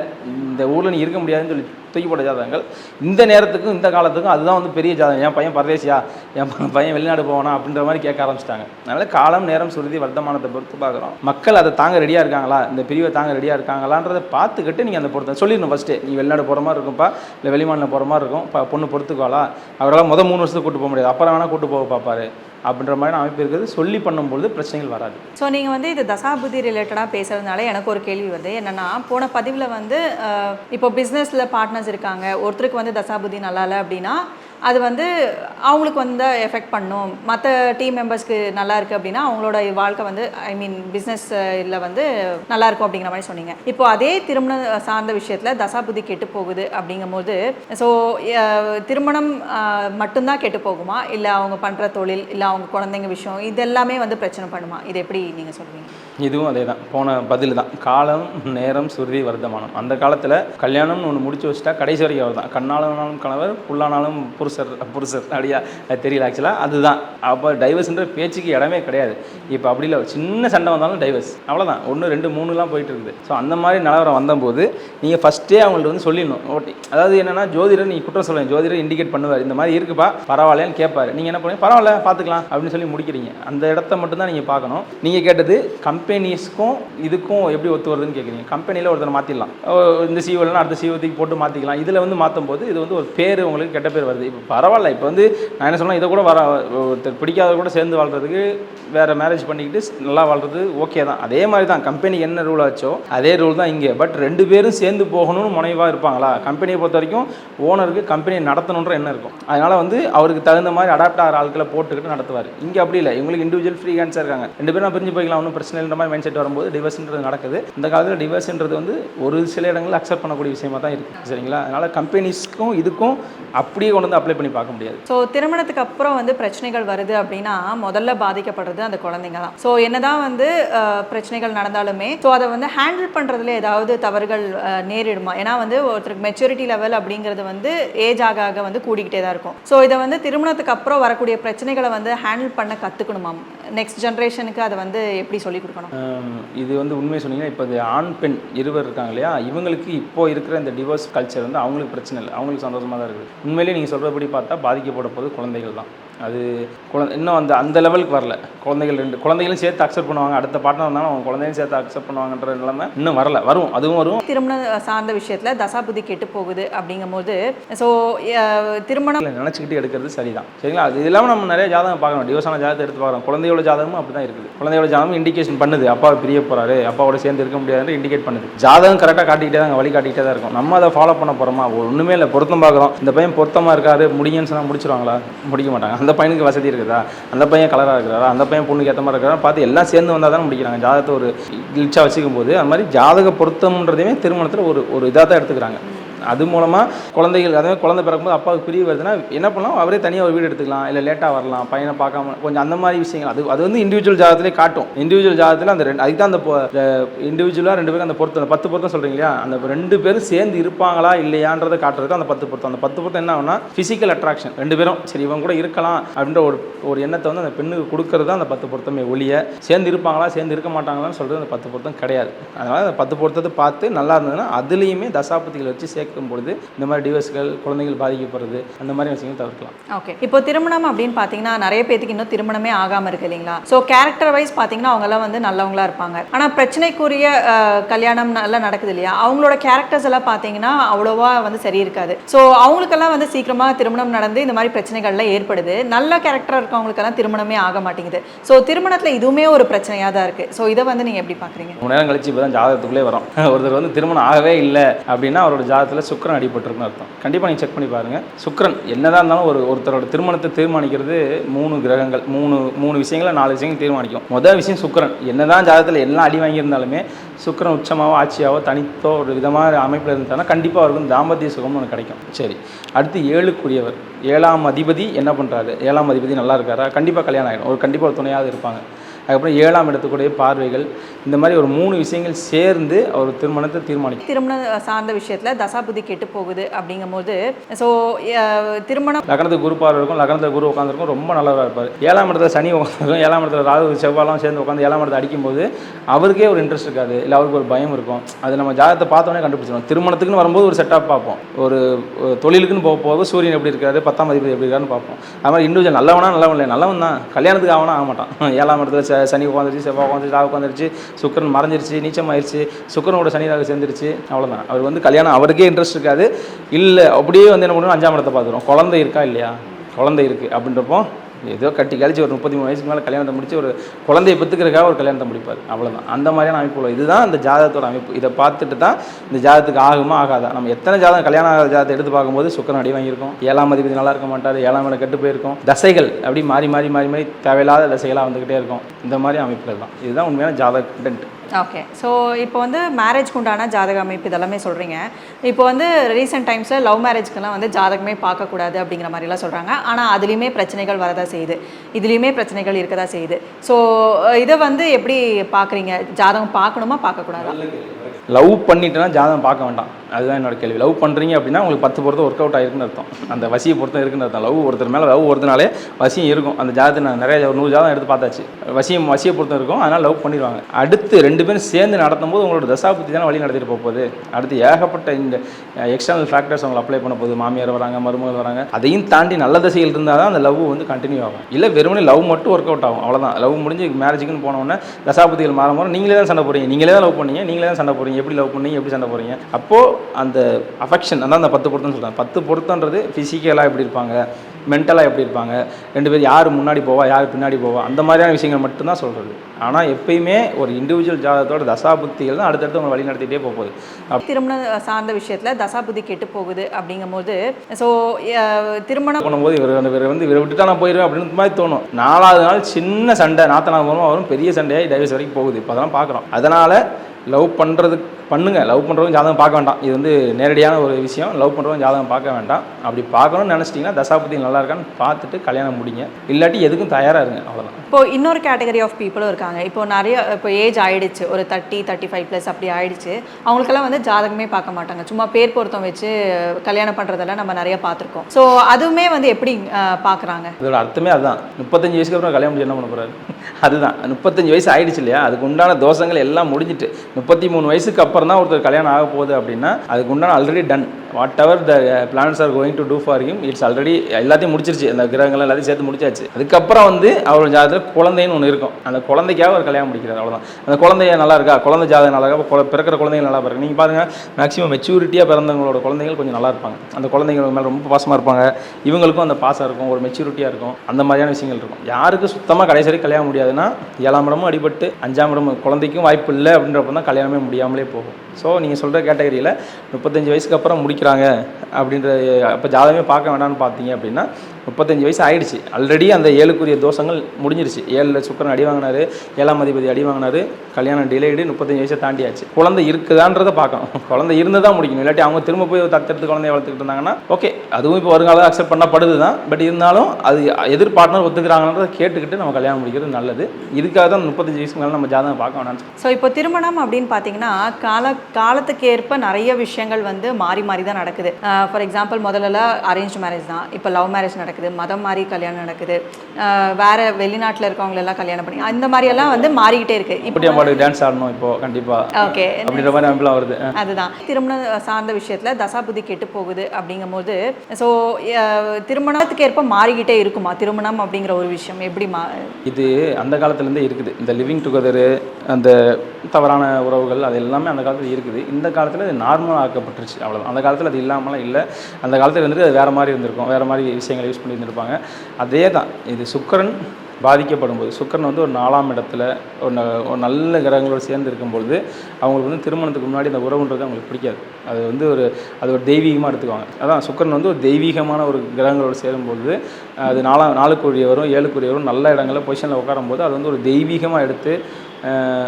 S2: இந்த ஊரில் நீ இருக்க முடியாதுன்னு சொல்லி தூக்கி போட்ட ஜாதகங்கள். இந்த நேரத்துக்கும் இந்த காலத்துக்கும் அதுதான் வந்து பெரிய ஜாதகம். என் பையன் பரதேசியா என் பையன் வெளிநாடு போவானா அப்படின்ற மாதிரி கேட்க ஆரம்பிச்சிட்டாங்க. அதனால காலம் நேரம் சுருதி வர்த்தமானத்தை பொறுத்து பார்க்குறோம். மக்கள் அதை தாங்க ரெடியாக இருக்காங்களா? இந்த பிரிவை தாங்க ரெடியாக இருக்காங்களான்றதை பார்த்துக்கிட்டு நீங்கள் அந்த பொறுத்த சொல்லிடணும் ஃபஸ்ட்டு நீ வெளிநாடு போகிற மாதிரி இருக்கும்ப்பா இல்லை வெளிமாநிலம் போகிற மாதிரி இருக்கும். பா பொண்ணு பொறுத்துக்கோளா? அவரால் முதல் மூணு வருஷத்துக்கு கூட்டு போக முடியாது. அப்புறம் வேணால் கூட்டு போக பார்ப்பாரு அப்படின்ற மாதிரி அமைப்பு இருக்குது. சொல்லி பண்ணும்பொழுது பிரச்சனைகள் வராது.
S1: ஸோ நீங்கள் வந்து இது தசாபுதி ரிலேட்டடாக பேசுறதுனால எனக்கு ஒரு கேள்வி வருது. என்னன்னா போன பதிவில் வந்து இப்போ பிஸ்னஸில் பார்ட்னர்ஸ் இருக்காங்க. ஒருத்தருக்கு வந்து தசாபுதி நல்லா இல்லை அப்படின்னா அது வந்து அவங்களுக்கு வந்து எஃபெக்ட் பண்ணும். மற்ற டீம் மெம்பர்ஸ்க்கு நல்லா இருக்குது அப்படின்னா அவங்களோட வாழ்க்கை வந்து ஐ மீன் பிஸ்னஸ் இல்லை வந்து நல்லா இருக்கும் அப்படிங்கிற மாதிரி சொன்னீங்க. இப்போ அதே திருமணம் சார்ந்த விஷயத்தில் தசாபுதி கெட்டு போகுது அப்படிங்கும்போது ஸோ திருமணம் மட்டும்தான் கெட்டு போகுமா? இல்லை அவங்க பண்ணுற தொழில் இல்லை அவங்க குழந்தைங்க விஷயம் இது எல்லாமே வந்து பிரச்சனை பண்ணுமா? இது எப்படி நீங்கள் சொல்லுவீங்க
S2: இதுவும் அதே தான் போன பதில் தான் காலம் நேரம் சுருதி வர்த்தமானம். அந்த காலத்தில் கல்யாணம்னு ஒன்று முடிச்சு வச்சுட்டா கடைசி வரைக்கும் அவர் தான். கண்ணாலும் கணவர் புல்லானாலும் புருஷர் புருஷர். அப்படியா? அது தெரியல ஆக்சுவலாக அதுதான். அப்போ டைவர்ஸ்ன்ற பேச்சுக்கு இடமே கிடையாது. இப்போ அப்படி இல்லை. சின்ன சண்டை வந்தாலும் டைவர்ஸ் அவ்வளோதான் ஒன்று ரெண்டு மூணுலாம் போயிட்டு இருக்குது. ஸோ அந்த மாதிரி நிலவரம் வந்தபோது நீங்கள் ஃபஸ்ட்டே அவங்கள்ட்ட வந்து சொல்லிடணும். ஓட்டி அதாவது என்னென்னா ஜோதிடர் நீ குற்றம் சொல்லுவேன் ஜோதிடர் இண்டிகேட் பண்ணுவார். இந்த மாதிரி இருக்குப்பா பரவாயில்லன்னு கேட்பாரு. நீங்கள் என்ன பண்ணுவீங்க பரவாயில்ல பார்த்துக்கலாம் அப்படின்னு சொல்லி முடிக்கிறீங்க. அந்த இடத்த மட்டும்தான் நீங்கள் பார்க்கணும். நீங்கள் கேட்டது கம்பெனிஸ்க்கும் இதுக்கும் எப்படி ஒத்து வருதுன்னு கேட்குறீங்க கம்பெனியில் ஒருத்தர் மாற்றிடலாம் இந்த சிஓலாம் அடுத்த சிஓத்துக்கு போட்டு மாற்றிக்கலாம் இதில் வந்து மாற்றும் போது இது வந்து ஒரு பேர் உங்களுக்கு கெட்ட பேர் வருது. இப்போ பரவாயில்ல. இப்போ வந்து நான் என்ன சொன்னால் இதை கூட வர ஒருத்தர் பிடிக்காத கூட சேர்ந்து வாழ்கிறதுக்கு வேற மேரேஜ் பண்ணிக்கிட்டு நல்லா வாழ்றது ஓகே தான். அதே மாதிரி தான் கம்பெனி என்ன ரூல் ஆச்சோ அதே ரூல் தான் இங்கே. பட் ரெண்டு பேரும் சேர்ந்து போகணும்னு முனைவாக இருப்பாங்களா? கம்பெனியை பொறுத்த வரைக்கும் ஓனருக்கு கம்பெனியை நடத்தணுன்ற எண்ணம் இருக்கும். அதனால் வந்து அவருக்கு தகுந்த மாதிரி அடாப்ட் ஆகிற ஆட்களை போட்டுக்கிட்டு நடத்துவார். இங்கே அப்படி இல்லை. இவங்களுக்கு இண்டிவிஜுவல் ஃப்ரீ ஹேண்ட்ஸாக இருக்காங்க. ரெண்டு பேரும் பிரிஞ்சு போய்க்கலாம். ஒன்றும் பிரச்சனை இல்லை மாதிரி மைண்ட் செட் வரும்போது டிவர்ஸ்ன்றது நடக்குது. இந்த காலத்தில் டிவர்ஸ்ன்றது வந்து ஒரு சில இடங்களில் அக்செப்ட் பண்ணக்கூடிய விஷயமா தான் இருக்குது சரிங்களா? அதனால கம்பெனிஸ்க்கும் இதுக்கும் அப்படியே கொண்டு வந்து அப்ளை பண்ணி பார்க்க முடியாது.
S1: ஸோ திருமணத்துக்கு அப்புறம் வந்து பிரச்சனைகள் வருது அப்படின்னா முதல்ல பாதிக்கப்படுறது அந்த குழந்தைங்க தான். ஸோ என்னதான் வந்து பிரச்சனைகள் நடந்தாலுமே ஸோ அதை வந்து ஹேண்டில் பண்ணுறதுல ஏதாவது தவறுகள் நேரிடுமா? ஏன்னா வந்து ஒருத்தருக்கு மெச்சூரிட்டி லெவல் அப்படிங்கிறது வந்து ஏஜ் ஆக ஆக வந்து கூடிக்கிட்டே தான் இருக்கும். ஸோ இதை வந்து திருமணத்துக்கு அப்புறம் வரக்கூடிய பிரச்சனைகளை வந்து ஹேண்டில் பண்ண கற்றுக்கணுமாம் நெக்ஸ்ட் ஜென்ரேஷனுக்கு அதை வந்து எப்படி சொல்லிக் கொடுக்கணும்? பார்க்கணும்
S2: இது வந்து உண்மையை சொன்னீங்கன்னா இப்போ இது ஆண் பெண் இருவர் இருக்காங்க இல்லையா? இவங்களுக்கு இப்போ இருக்கிற இந்த டிவோர்ஸ் கல்ச்சர் வந்து அவங்களுக்கு பிரச்சனை இல்லை. அவங்களுக்கு சந்தோஷமாக தான் இருக்குது. உண்மையிலேயே நீங்கள் சொல்கிறபடி பார்த்தா பாதிக்கப்பட போது குழந்தைகள் தான். அது குழந்தை இன்னும் அந்த அந்த லெவலுக்கு வரல. குழந்தைகள் ரெண்டு குழந்தைகளும் சேர்த்து அக்செப்ட் பண்ணுவாங்க. அடுத்த பார்ட்னர் இருந்தாலும் அவங்க குழந்தையும் சேர்த்து அக்செப்ட் பண்ணுவாங்கன்ற நிலைமை இன்னும் வரல. வரும். அதுவும் வரும்.
S1: திருமணம் சார்ந்த விஷயத்துல தசாபுத்தி கெட்டு போகுது அப்படிங்கும்போது ஸோ திருமணம்
S2: நினச்சிக்கிட்டு எடுக்கிறது சரிதான். சரிங்களா? அது இல்லாமல் நம்ம நிறைய ஜாதகம் பார்க்கணும். டிவோர்ஸான ஜாதகத்தை எடுத்து பார்க்கணும். குழந்தையோட ஜாதகமும் அப்படி தான் இருக்குது. குழந்தையோட ஜாதகம் இண்டிகேஷன் பண்ணுது. அப்பா பிரிய போறாரு. அப்பாவோட சேர்ந்து இருக்க முடியாதுன்னு இண்டிகேட் பண்ணுது. ஜாதகம் கரெக்டாக காட்டிக்கிட்டே தான் வழி காட்டிக்கிட்டே தான் இருக்கும். நம்ம அதை ஃபாலோ பண்ண போகிறோமா ஒன்றுமே இல்லை. பொருத்தம் பார்க்குறோம். இந்த பையன் பொருத்தமாக இருக்காரு. முடியும்னு சொன்னால் முடிச்சிருவாங்களா? முடிக்க மாட்டாங்க. அந்த பையனுக்கு வசதி இருக்குதா? அந்த பையன் கலராக இருக்கிறாரா? அந்த பையன் பொண்ணுக்கு ஏற்ற மாதிரி இருக்கிறாரா? பார்த்து எல்லாம் சேர்ந்து வந்தால் தான் முடிக்கிறாங்க. ஜாதகத்தை ஒரு கிளிச்சாக வச்சுக்கும் போது அது மாதிரி ஜாதக பொருத்தம்ன்றதையுமே திருமணத்தில் ஒரு ஒரு இதாக தான் எடுத்துக்கிறாங்க. அது மூலமாக குழந்தைகள் அதாவது குழந்தை பிறக்கும்போது அப்பாவுக்கு பிரிவு வருதுன்னா என்ன பண்ணலாம்? அவரே தனியாக ஒரு வீடு எடுத்துக்கலாம் இல்லை லேட்டாக வரலாம் பையனை பார்க்காம கொஞ்சம் அந்த மாதிரி விஷயங்கள். அது அது வந்து இண்டிவிஜுவல் ஜாதத்திலே காட்டும். இண்டிவிஜுவல் ஜாதத்தில் அந்த ரெண்டு அதுக்கு தான் அந்த இண்டிவிஜுவலாக ரெண்டு பேரும் அந்த பொருத்தம் அந்த பத்து பொருத்தம் சொல்கிறீங்க இல்லையா? அந்த ரெண்டு பேரும் சேர்ந்து இருப்பாங்களா இல்லையான்றதை காட்டுறதுக்கு அந்த பத்து பொருத்தம். அந்த பத்து பொருத்தம் என்ன ஆகுனா ஃபிசிக்கல் அட்ராக்ஷன் ரெண்டு பேரும் சரி இவங்க கூட இருக்கலாம் அப்படின்ற ஒரு ஒரு எண்ணத்தை வந்து அந்த பெண்ணுக்கு கொடுக்கறது தான் அந்த பத்து பொருத்தமே ஒழிய சேர்ந்து இருப்பாங்களா சேர்ந்து இருக்க மாட்டாங்களான்னு சொல்கிறது அந்த பத்து பொருத்தம் கிடையாது. அதனால் அந்த பத்து பொருத்தத்தை பார்த்து நல்லா இருந்ததுன்னா அதுலேயுமே தசாபதிகளை வச்சு சேர்க்கும் பொழுது இந்த மாதிரி டிவர்ஸ்கள் குழந்தைகள் பாதிக்கப்படுறது அந்த மாதிரி விஷயங்கள் தவிர்க்கலாம்.
S1: ஓகே இப்போ திருமணம் அப்படின்னு பார்த்தீங்கன்னா நிறைய பேத்துக்கு இன்னும் திருமணமே ஆகாம இருக்கு இல்லைங்களா? ஸோ கேரக்டர் வைஸ் பார்த்தீங்கன்னா அவங்கெல்லாம் வந்து நல்லவங்களா இருப்பாங்க. ஆனால் பிரச்சனைக்குரிய கல்யாணம் எல்லாம் நடக்குது இல்லையா? அவங்களோட கேரக்டர்ஸ் எல்லாம் பார்த்தீங்கன்னா அவ்வளோவா வந்து சரி இருக்காது. ஸோ அவங்களுக்கெல்லாம் வந்து சீக்கிரமா திருமணம் நடந்து இந்த மாதிரி பிரச்சனைகள்லாம் ஏற்படுது. நல்ல கேரக்டர் இருக்கவங்களுக்கெல்லாம் திருமணமே ஆக மாட்டேங்குது. ஸோ திருமணத்தில் இதுவுமே ஒரு பிரச்சனையாக தான் இருக்கு. ஸோ இதை வந்து நீங்கள் எப்படி பார்க்குறீங்க?
S2: ரொம்ப நேரம் கழிச்சு இப்போ தான் ஜாதகத்துக்குள்ளே வரோம். (laughs) ஒருத்தர் வந்து திருமணம் ஆகவே இல்லை அப்படின்னா அவரோட ஜாதகத்தில் சுக்கிரன் அடிபட்டிருக்குன்னு அர்த்தம். கண்டிப்பாக நீங்கள் செக் பண்ணி பாருங்கள் சுக்கரன் என்னதான் இருந்தாலும் ஒரு ஒருத்தரோட திருமணத்தை தீர்மானிக்கிறது மூணு கிரகங்கள் மூணு மூணு விஷயங்களை நாலு விஷயங்கள் தீர்மானிக்கும். முதல் விஷயம் சுக்கரன். என்னதான் ஜாதகத்தில் எல்லாம் அடி வாங்கியிருந்தாலுமே சுக்கிரன் உச்சமாவோ ஆட்சியாவோ தனித்தோ ஒரு விதமான அமைப்பில் இருந்தாலும் கண்டிப்பாக அவருக்கு தாம்பத்திய சுகம்னு ஒன்று கிடைக்கும். சரி. அடுத்து ஏழுக்குரியவர் ஏழாம் அதிபதி என்ன பண்ணுறாரு ஏழாம் அதிபதி நல்லா இருக்காரா? கண்டிப்பாக கல்யாணம் ஆகிடும் ஒரு கண்டிப்பாக ஒரு துணையாவது இருப்பாங்க. அதுக்கப்புறம் ஏழாம் இடத்துக்குடைய பார்வைகள் இந்த மாதிரி ஒரு மூணு விஷயங்கள் சேர்ந்து அவர் திருமணத்தை தீர்மானிக்கும்
S1: திருமணம் சார்ந்த விஷயத்துல தசாபுத்தி கெட்டு போகுது அப்படிங்கும்போது ஸோ திருமணம்
S2: லக்னத்துக்கு குரு பார்வை இருக்கும் லக்னத்தில் குரு உட்காந்துருக்கும் ரொம்ப நல்லவராக இருப்பார். ஏழாம் இடத்துல சனி உட்காந்துருக்கும் ஏழாம் இடத்துல ராகு செவ்வாலாம் சேர்ந்து உட்காந்து ஏழாம் இடத்தை அடிக்கும்போது அவருக்கே ஒரு இன்ட்ரெஸ்ட் இருக்காது. இல்லை அவருக்கு ஒரு பயம் இருக்கும். அது நம்ம ஜாதகத்தை பார்த்தோன்னே கண்டுபிடிச்சிடும் திருமணத்துக்குன்னு வரும்போது ஒரு செட்டப் பார்ப்போம். ஒரு தொழிலுக்குன்னு போக போக சூரியன் எப்படி இருக்காரு பத்தாம் அதிபதி எப்படி இருக்காருன்னு பார்ப்போம். அது மாதிரி இண்டிவிஜுவல் நல்லவனா நல்லவன் இல்லை நல்லவன் தான் கல்யாணத்துக்கு ஆகணும் ஆக மாட்டான். (laughs) ஏழாம் இடத்துல சனி உட்காந்துருச்சு செவ்வாய் உட்காந்துருச்சு ராகு உட்காந்துருச்சு சுக்கரன் மறைஞ்சிருச்சு நீச்சம் ஆயிடுச்சு சுக்கரனோட சனி ராகு சேர்ந்துருச்சு அவ்வளோதான் அவர் வந்து கல்யாணம் அவருக்கே இன்ட்ரெஸ்ட் இருக்காது. இல்லை அப்படியே வந்து என்ன பண்ணுவோம் அஞ்சாம் இடத்தை பார்த்துரும் குழந்தை இருக்கா இல்லையா? குழந்தை இருக்குது அப்படின்றப்போ ஏதோ கட்டி கழிச்சு ஒரு முப்பத்தி மூணு வயசுக்கு மேலே கல்யாணத்தை முடிச்சு ஒரு குழந்தையை பெற்றுக்கிறக்காக ஒரு கல்யாணத்தை முடிப்பார். அவ்வளோதான் அந்த மாதிரியான அமைப்பு உள்ள இதுதான் இந்த ஜாதகத்தோட அமைப்பு. இதை பார்த்துட்டு தான் இந்த ஜாதகத்துக்கு ஆகுமா ஆகாதா? நம்ம எத்தனை ஜாதகம் கல்யாணம் ஆகாத ஜாதகத்தை எடுத்து பார்க்கும்போது சுக்கரன் அடி வாங்கியிருக்கோம். ஏழாம் அதிபதி நல்லா இருக்க மாட்டார் ஏழாம் இடம் கெட்டு போயிருக்கும். தசைகள் அப்படி மாறி மாறி மாறி மாறி தேவையில்லாத தசைகளாக வந்துக்கிட்டே இருக்கும். இந்த மாதிரி அமைப்புகள் தான். இதுதான் உண்மையான ஜாதக கண்டென்ட்
S1: ஓகே ஸோ இப்போ வந்து மேரேஜ்க்கு உண்டான ஜாதக அமைப்பு இதெல்லாமே சொல்கிறீங்க இப்போ வந்து ரீசெண்ட் டைம்ஸில் லவ் மேரேஜ்க்கெல்லாம் வந்து ஜாதகமே பார்க்கக்கூடாது அப்படிங்கிற மாதிரிலாம் சொல்கிறாங்க ஆனால் அதுலேயுமே பிரச்சனைகள் வரதா செய்யுது. இதுலேயுமே பிரச்சனைகள் இருக்கதா செய்யுது. ஸோ இதை வந்து எப்படி பார்க்குறீங்க? ஜாதகம் பார்க்கணுமா? பார்க்கக்கூடாதா?
S2: லவ் பண்ணிட்டேன்னா ஜாதகம் பார்க்க வேண்டாம். அதுதான் என்னோட கேள்வி. லவ் பண்ணுறீங்க அப்படின்னா உங்களுக்கு பத்து பொருத்தம் ஒர்க் அவுட் ஆயிருக்குன்னு அர்த்தம். அந்த வசியை பொருத்தம் இருக்குன்னு அர்த்தம். லவ் ஒருத்தர் மேலே லவ் ஒருத்தனாலே வசியம் இருக்கும். அந்த ஜாதகத்தை நான் நிறைய ஒரு நூறு ஜாதகம் எடுத்து பார்த்தாச்சு. வசியம் வசியை பொருத்தம் இருக்கும். அதனால் லவ் பண்ணிடுவாங்க. அடுத்து ரெண்டு பேரும் சேர்ந்து நடத்தும் போது உங்களோட தசாபுத்தி தானே வழி நடத்திட்டு போகுது. அடுத்து ஏகப்பட்ட இந்த எக்ஸ்டர்னல் ஃபேக்டர்ஸ் அவங்களை அப்ளை பண்ண போகுது. மாமியார் வராங்க மருமகள் வராங்க. அதையும் தாண்டி நல்ல தசையில் இருந்தால் தான் அந்த லவ் வந்து கண்டினியூ ஆகும். இல்லை வெறுமனே லவ் மட்டும் ஒர்க் அவுட் ஆகும். அவ்வளோதான் லவ் முடிஞ்சு மேரேஜுக்குன்னு போனோடனே தசாபுத்திகள் மாறும் போது நீங்களே தான் சண்டை போகிறீங்க நீங்களே தான் லவ் பண்ணீங்க. நீங்களே தான் சண்டை போகிறீங்க எப்படி லவ் பண்ணீங்க எப்படி சண்டை போறீங்க அப்போது அந்த அஃபெக்ஷன் அதான் அந்த பத்து பொருத்தம்னு சொல்கிறாங்க பத்து பொருத்தன்றது ஃபிசிக்கலாக எப்படி இருப்பாங்க? மென்டலாக எப்படி இருப்பாங்க? ரெண்டு பேர் யார் முன்னாடி போவா யார் பின்னாடி போவா? அந்த மாதிரியான விஷயங்கள் மட்டும்தான் சொல்கிறது ஆனால் எப்பயுமே ஒரு இண்டிவிஜுவல் ஜாதகத்தோட தசாபுத்திகள் தான் அடுத்தடுத்து அவங்க வழி நடத்திட்டே போக போகுது
S1: திருமணம் சார்ந்த விஷயத்தில் தசாபுத்தி கெட்டு போகுது அப்படிங்கும்போது ஸோ திருமணம்
S2: பண்ணும்போது இவர் இவர் வந்து இவரை விட்டுட்டா நான் போயிடுவேன் அப்படின்னு மாதிரி தோணும். நாலாவது நாள் சின்ன சண்டை. நாத்தனா மூலமாக வரும் பெரிய சண்டையாகி டைவர்ஸ் வரைக்கும் போகுது. இப்போ அதெல்லாம் பார்க்குறோம் அதனால் லவ் பண்ணுறது பண்ணுங்கள் லவ் பண்ணுறவங்க ஜாதகம் பார்க்க வேண்டாம். இது வந்து நேரடியான ஒரு விஷயம். லவ் பண்ணுறவங்க ஜாதகம் பார்க்க வேண்டாம். அப்படி பார்க்கணும்னு நினச்சிட்டிங்கன்னா தசாபதி நல்லா இருக்கான்னு பார்த்துட்டு கல்யாணம் முடிங்க. இல்லாட்டி எதுக்கும் தயாராக இருங்க. அவ்வளோதான்
S1: இப்போ இன்னொரு கேட்டகரி ஆஃப் பீப்புளும் இருக்காங்க. இப்போ நிறைய இப்போ ஏஜ் ஆயிடுச்சு. ஒரு தேர்ட்டி தேர்ட்டி ஃபைவ் ப்ளஸ் அப்படி ஆயிடுச்சு. அவங்களுக்கெல்லாம் வந்து ஜாதகமே பார்க்க மாட்டாங்க. சும்மா பேர் பொருத்தம் வச்சு கல்யாணம் பண்ணுறதெல்லாம் நம்ம நிறைய பார்த்துருக்கோம். ஸோ அதுவுமே வந்து எப்படி பார்க்குறாங்க?
S2: இதோட அர்த்தமே அதுதான் முப்பத்தஞ்சு வயசுக்கு அப்புறம் கல்யாணம் என்ன பண்ண போறாரு? அதுதான். முப்பத்தஞ்சு வயசு ஆயிடுச்சு இல்லையா? அதுக்கு உண்டான தோஷங்கள் எல்லாம் முடிஞ்சிட்டு முப்பத்தி மூணு வயசுக்கு அப்புறம் தான் ஒருத்தர் கல்யாணம் ஆக போகுது அப்படின்னா அதுக்கு உண்டான already done whatever the planets are going to do for him it's already எல்லாத்தையும் முடிச்சிருச்சு. அந்த கிரகங்கள் எல்லாத்தையும் சேர்த்து முடிச்சாச்சு. அதுக்கப்புறம் வந்து அவர் ஜாதகத்தில் குழந்தைன்னு ஒன்று இருக்கும். அந்த குழந்தைக்காக ஒரு கல்யாணம் முடிக்கிறார் அவ்வளோதான் அந்த குழந்தைய நல்லா இருக்கா? குழந்தை ஜாதகம் நல்லா இருக்கா? குழ- பிறக்கிற குழந்தைங்க நல்லா பிறகு நீங்கள் பாருங்கள் மேக்ஸிமம் மெச்சூரிட்டியாக பிறந்தவங்களோட குழந்தைகள் கொஞ்சம் நல்லா இருப்பாங்க. அந்த குழந்தைங்களுக்கு மேலே ரொம்ப பாசமாக இருப்பாங்க. இவங்களுக்கும் அந்த பாசம் இருக்கும் ஒரு மெச்சூரிட்டியாக இருக்கும். அந்த மாதிரியான விஷயங்கள் இருக்கும். யாருக்கு சுத்தமாக கடைசி வரைக்கும் கல்யாணம் முடியாதுன்னா ஏழாம் இடமும் அடிபட்டு அஞ்சாம் இடம் குழந்தைக்கும் வாய்ப்பு இல்லை அப்படின்றப்ப தான் கல்யாணமே முடியாமலே போகும். ஸோ நீங்கள் சொல்கிற கேட்டகரியில் முப்பத்தஞ்சு வயசுக்கு அப்புறம் முடிக்கிறாங்க அப்படின்ற அப்போ ஜாதகமே பார்க்க வேண்டாம்னு பார்த்தீங்க அப்படின்னா முப்பத்தஞ்சு வயசு ஆயிடுச்சு. ஆல்ரெடி அந்த ஏழுக்குரிய தோஷங்கள் முடிஞ்சிருச்சு. ஏழில் சுக்கரன் அடி வாங்கினாரு ஏழாம் அதிபதி அடி வாங்கினாரு கல்யாணம் டிலேடு முப்பத்தஞ்சு வயசை தாண்டியாச்சு. குழந்தை இருக்குதான்றதை பார்க்கணும். குழந்தை இருந்து தான் முடிக்கணும். இல்லாட்டி அவங்க திரும்ப போய் தத்தெடுத்து குழந்தைய வளர்த்துக்கிட்டு இருந்தாங்கன்னா ஓகே அதுவும் இப்போ வருங்காலம் அக்செப்ட் பண்ணப்படுது தான் பட் இருந்தாலும் அது எதிர் பார்ட்னர் ஒத்துக்கிறாங்கன்றதை கேட்டுக்கிட்டு நம்ம கல்யாணம் முடிக்கிறது நல்லது. இதுக்காக தான் முப்பத்தஞ்சு வயசுக்கு மேலே நம்ம ஜாதகம் பார்க்க வேணாம்
S1: ஸோ இப்போ திருமணம் அப்படின்னு பார்த்தீங்கன்னா கால காலத்துக்கு ஏற்ப நிறைய விஷயங்கள் வந்து மாறி மாறி தான் நடக்குது ஃபார் எக்ஸாம்பிள் முதல்ல அரேஞ்ச் மேரேஜ் தான். இப்போ லவ் மேரேஜ் நடக்குது. மதம் மாறி கல்யாணம் நடக்குது வேற வெளிநாட்டில் இருக்கவங்க எல்லாம் கல்யாணம் பண்ணி அந்த மாதிரி எல்லாம் வந்து மாறிக்கிட்டே இருக்கு. இப்போ
S2: இப்படி பாடு டான்ஸ் ஆடணும் இப்போ கண்டிப்பாக
S1: ஓகே.
S2: அப்படின்ற மாதிரி அமைப்புலாம் வருது.
S1: அதுதான். திருமணம் சார்ந்த விஷயத்துல தசாபுதி கெட்டு போகுது அப்படிங்கும்போது ஸோ திருமணத்துக்கு ஏற்ப மாறிக்கிட்டே இருக்குமா? திருமணம் அப்படிங்கிற ஒரு விஷயம் எப்படி மா
S2: இது அந்த காலத்துலேருந்தே இருக்குது. இந்த லிவிங் டுகெதரு அந்த தவறான உறவுகள் அது எல்லாமே அந்த காலத்தில் இருக்குது. இந்த காலத்தில் இது நார்மலாக ஆக்கப்பட்டுருச்சு. அவ்வளோதான் அந்த காலத்தில் அது இல்லாமலாம் இல்லை. அந்த காலத்தில் இருந்துட்டு அது வேறு மாதிரி இருந்திருக்கும். வேறு மாதிரி விஷயங்களை யூஸ் பண்ணி இருந்திருப்பாங்க அதே தான் இது சுக்கரன் பாதிக்கப்படும் போது வந்து ஒரு நாலாம் இடத்துல ஒரு ந- ஒரு நல்ல கிரகங்களோடு சேர்ந்து இருக்கும்பொழுது அவங்களுக்கு வந்து திருமணத்துக்கு முன்னாடி அந்த உறவுன்றது அவங்களுக்கு பிடிக்காது. அது வந்து ஒரு அது ஒரு தெய்வீகமாக எடுத்துக்குவாங்க. அதான் சுக்கரன் வந்து ஒரு தெய்வீகமான ஒரு கிரகங்களோடு சேரும்பொழுது அது நாலாம் நாலுக்குரிய வரும் ஏழுக்குரிய வரும் நல்ல இடங்களில் பொசிஷனில் உட்காரும்போது அது வந்து ஒரு தெய்வீகமாக எடுத்து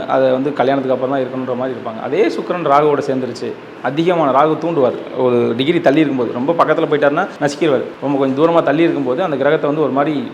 S2: அதை வந்து கல்யாணத்துக்கு அப்புறம் தான் இருக்கணுன்ற மாதிரி இருப்பாங்க. அதே சுக்கரன் ராகுவோட சேர்ந்துருச்சு. அதிகமான ராகு தூண்டுவார். ஒரு டிகிரி தள்ளி இருக்கும்போது ரொம்ப பக்கத்தில் போயிட்டாருன்னா நசிக்கிறவர் ரொம்ப கொஞ்சம் தூரமாக தள்ளி இருக்கும்போது அந்த கிரகத்தை வந்து ஒரு மாதிரி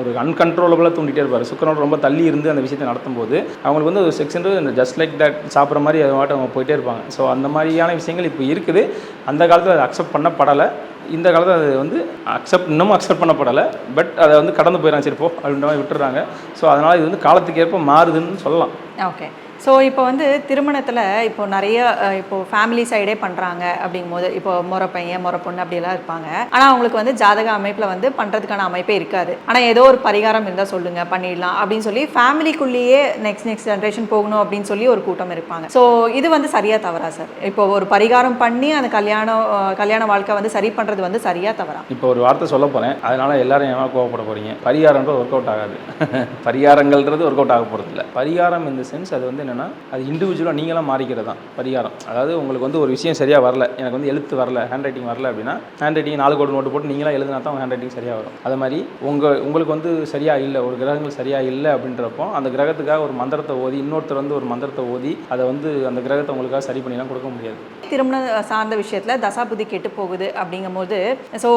S2: ஒரு அன்கன்ட்ரோலபிளாக தூண்டிகிட்டே இருப்பார். சுக்கரனோட ரொம்ப தள்ளி இருந்து அந்த விஷயத்தை நடத்தும்போது அவங்களுக்கு வந்து ஒரு செக்ஷன் இந்த ஜஸ்ட் லைக் தட் சாப்பிட்ற மாதிரி அது மாட்டம் அவங்க போயிட்டே இருப்பாங்க. ஸோ அந்த மாதிரியான விஷயங்கள் இப்போ இருக்குது. அந்த காலத்தில் அது அக்செப்ட் பண்ணப்படலை. இந்த காலத்தில் அது வந்து அக்செப்ட் இன்னமும் அக்செப்ட் பண்ணப்படலை. பட் அதை வந்து கடந்து போயிடறாங்க. சரி போ அப்படின்ற மாதிரி விட்டுறாங்க ஸோ அதனால் இது வந்து காலத்துக்கு ஏற்ப மாறுதுன்னு சொல்லலாம்.
S1: ஓகே ஸோ இப்போ வந்து திருமணத்தில் இப்போ நிறைய இப்போ ஃபேமிலி சைடே பண்ணுறாங்க அப்படிங்கும் போது இப்போ முறை பையன் முறை பொண்ணு அப்படியெல்லாம் இருப்பாங்க. ஆனால் அவங்களுக்கு வந்து ஜாதக அமைப்பில் வந்து பண்ணுறதுக்கான அமைப்பே இருக்காது. ஆனால் ஏதோ ஒரு பரிகாரம் இருந்தால் சொல்லுங்கள் பண்ணிடலாம் அப்படின்னு சொல்லி ஃபேமிலிக்குள்ளேயே நெக்ஸ்ட் நெக்ஸ்ட் ஜென்ரேஷன் போகணும் அப்படின்னு சொல்லி ஒரு கூட்டம் இருப்பாங்க. ஸோ இது வந்து சரியா தவறா சார் இப்போ ஒரு பரிகாரம் பண்ணி அந்த கல்யாணம் கல்யாண வாழ்க்கை வந்து சரி பண்ணுறது வந்து சரியா தவறா?
S2: இப்போ ஒரு வார்த்தை சொல்ல போகிறேன் அதனால் எல்லாரும் ஏமா கோவப்பட போகிறீங்க பரிகாரம்ன்றது ஒர்க் அவுட் ஆகாது. (laughs) பரிகாரங்கள்ன்றது ஒர்க் அவுட் ஆக போகிறது இல்லை பரிகாரம் இந்த சென்ஸ் அது வந்து என்னென்னா அது இண்டிவிஜுவலாக நீங்களாம் மாறிக்கிறது தான் பரிகாரம். அதாவது உங்களுக்கு வந்து ஒரு விஷயம் சரியாக வரல எனக்கு வந்து எழுத்து வரல ஹேண்ட் ரைட்டிங் வரல அப்படின்னா ஹேண்ட் ரைட்டிங் நாலு கோடு நோட்டு போட்டு நீங்களாம் எழுதினா தான் ஹேண்ட் ரைட்டிங் சரியாக வரும். அது மாதிரி உங்கள் உங்களுக்கு வந்து சரியாக இல்லை ஒரு கிரகங்கள் சரியாக இல்லை அப்படின்றப்போ அந்த கிரகத்துக்காக ஒரு மந்திரத்தை ஓதி இன்னொருத்தர் வந்து ஒரு மந்திரத்தை ஓதி அதை வந்து அந்த கிரகத்தை உங்களுக்காக சரி பண்ணிலாம் கொடுக்க முடியாது.
S1: திருமணம் சார்ந்த விஷயத்தில் தசாபுதி கெட்டு போகுது அப்படிங்கும்போது ஸோ